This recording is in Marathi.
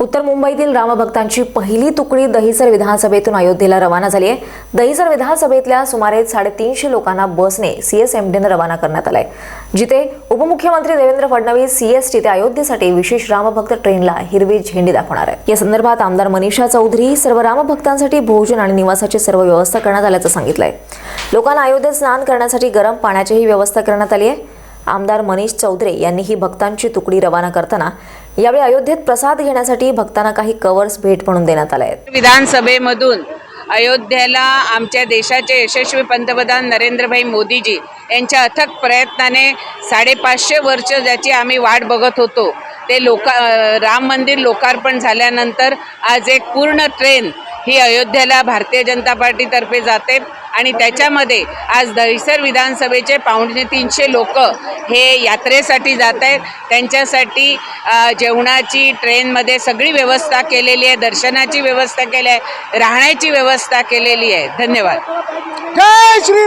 उत्तर मुंबईतील रामभक्तांची पहिली तुकडी दहिसर विधानसभेतून अयोध्येला रवाना झाली आहे. दहिसर विधानसभेतल्या सुमारे साडेतीनशे लोकांना बसने सीएसएमडीनं रवाना करण्यात आलंय. जिथे उपमुख्यमंत्री देवेंद्र फडणवीस सीएसटी ते अयोध्येसाठी विशेष रामभक्त ट्रेनला हिरवी झेंडी दाखवणार आहे. या संदर्भात आमदार मनीषा चौधरी सर्व रामभक्तांसाठी भोजन आणि निवासाची सर्व व्यवस्था करण्यात आल्याचं सांगितलंय. लोकांना अयोध्येत स्नान करण्यासाठी गरम पाण्याचीही व्यवस्था करण्यात आली आहे. आमदार मनीष चौधरे यांनी ही भक्तांची तुकडी रवाना करताना यावेळी अयोध्येत प्रसाद घेण्यासाठी भक्तांना काही कवर्स भेट म्हणून देण्यात आले आहेत. विधानसभेमधून अयोध्येला आमच्या देशाचे यशस्वी पंतप्रधान नरेंद्रभाई मोदीजी यांच्या अथक प्रयत्नाने साडेपाचशे वर्ष ज्याची आम्ही वाट बघत होतो ते लोका राम मंदिर लोकार्पण झाल्यानंतर आज एक पूर्ण ट्रेन ही अयोध्येला भारतीय जनता पार्टीतर्फे जाते आणि त्याच्यामध्ये आज दहिसर विधानसभेचे पावणे तीनशे लोक हे यात्रेसाठी जात आहेत. त्यांच्यासाठी जेवणाची ट्रेनमध्ये सगळी व्यवस्था केलेली आहे दर्शनाची व्यवस्था केली आहे राहण्याची व्यवस्था केलेली आहे. धन्यवाद. जय श्री